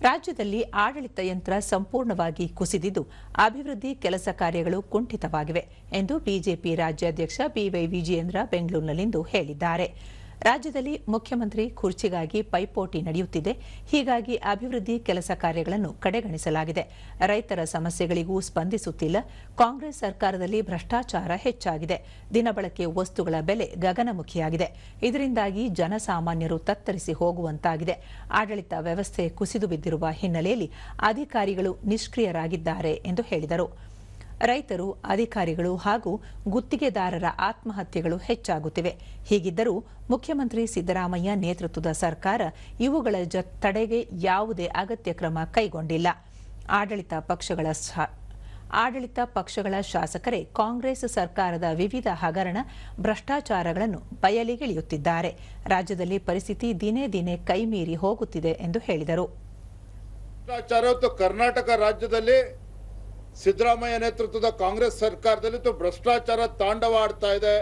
ರಾಜ್ಯದಲ್ಲಿ ಆಡಳಿತ ಯಂತ್ರ ಸಂಪೂರ್ಣವಾಗಿ ಕುಸಿದಿದ್ದು, ಅಭಿವೃದ್ಧಿ ಕೆಲಸ ಕಾರ್ಯಗಳು ಕುಂಠಿತವಾಗಿವೆ ಎಂದು ಬಿಜೆಪಿ ರಾಜ್ಯಾಧ್ಯಕ್ಷ ಬಿವೈ ವಿಜಯೇಂದ್ರ ಬೆಂಗಳೂರಿನಲ್ಲಿಂದು ಹೇಳಿದ್ದಾರೆ. ರಾಜ್ಯದಲ್ಲಿ ಮುಖ್ಯಮಂತ್ರಿ ಕುರ್ಚಿಗಾಗಿ ಪೈಪೋಟಿ ನಡೆಯುತ್ತಿದೆ. ಹೀಗಾಗಿ ಅಭಿವೃದ್ಧಿ ಕೆಲಸ ಕಾರ್ಯಗಳನ್ನು ಕಡೆಗಣಿಸಲಾಗಿದೆ. ರೈತರ ಸಮಸ್ಯೆಗಳಿಗೂ ಸ್ಪಂದಿಸುತ್ತಿಲ್ಲ. ಕಾಂಗ್ರೆಸ್ ಸರ್ಕಾರದಲ್ಲಿ ಭ್ರಷ್ಟಾಚಾರ ಹೆಚ್ಚಾಗಿದೆ. ದಿನಬಳಕೆ ವಸ್ತುಗಳ ಬೆಲೆ ಗಗನಮುಖಿಯಾಗಿದೆ. ಇದರಿಂದಾಗಿ ಜನಸಾಮಾನ್ಯರು ತತ್ತರಿಸಿ ಹೋಗುವಂತಾಗಿದೆ. ಆಡಳಿತ ವ್ಯವಸ್ಥೆ ಕುಸಿದು ಬಿದ್ದಿರುವ ಹಿನ್ನೆಲೆಯಲ್ಲಿ ಅಧಿಕಾರಿಗಳು ನಿಷ್ಕ್ರಿಯರಾಗಿದ್ದಾರೆ ಎಂದು ಹೇಳಿದರು. ರೈತರು, ಅಧಿಕಾರಿಗಳು ಹಾಗೂ ಗುತ್ತಿಗೆದಾರರ ಆತ್ಮಹತ್ಯೆಗಳು ಹೆಚ್ಚಾಗುತ್ತಿವೆ. ಹೀಗಿದ್ದರೂ ಮುಖ್ಯಮಂತ್ರಿ ಸಿದ್ದರಾಮಯ್ಯ ನೇತೃತ್ವದ ಸರ್ಕಾರ ಇವುಗಳ ತಡೆಗೆ ಯಾವುದೇ ಅಗತ್ಯ ಕ್ರಮ ಕೈಗೊಂಡಿಲ್ಲ. ಆಡಳಿತ ಪಕ್ಷಗಳ ಆಡಳಿತ ಪಕ್ಷಗಳ ಶಾಸಕರೇ ಕಾಂಗ್ರೆಸ್ ಸರ್ಕಾರದ ವಿವಿಧ ಹಗರಣ, ಭ್ರಷ್ಟಾಚಾರಗಳನ್ನು ಬಯಲಿಗಿಳಿಯುತ್ತಿದ್ದಾರೆ. ರಾಜ್ಯದಲ್ಲಿ ಪರಿಸ್ಥಿತಿ ದಿನೇ ದಿನೇ ಕೈಮೀರಿ ಹೋಗುತ್ತಿದೆ ಎಂದು ಹೇಳಿದರು. ಕರ್ನಾಟಕ ರಾಜ್ಯದಲ್ಲಿ ಸಿದ್ದರಾಮಯ್ಯ ನೇತೃತ್ವದ ಕಾಂಗ್ರೆಸ್ ಸರ್ಕಾರದಲ್ಲಿ ಭ್ರಷ್ಟಾಚಾರ ತಾಂಡವ ಆಡ್ತಾ ಇದೆ.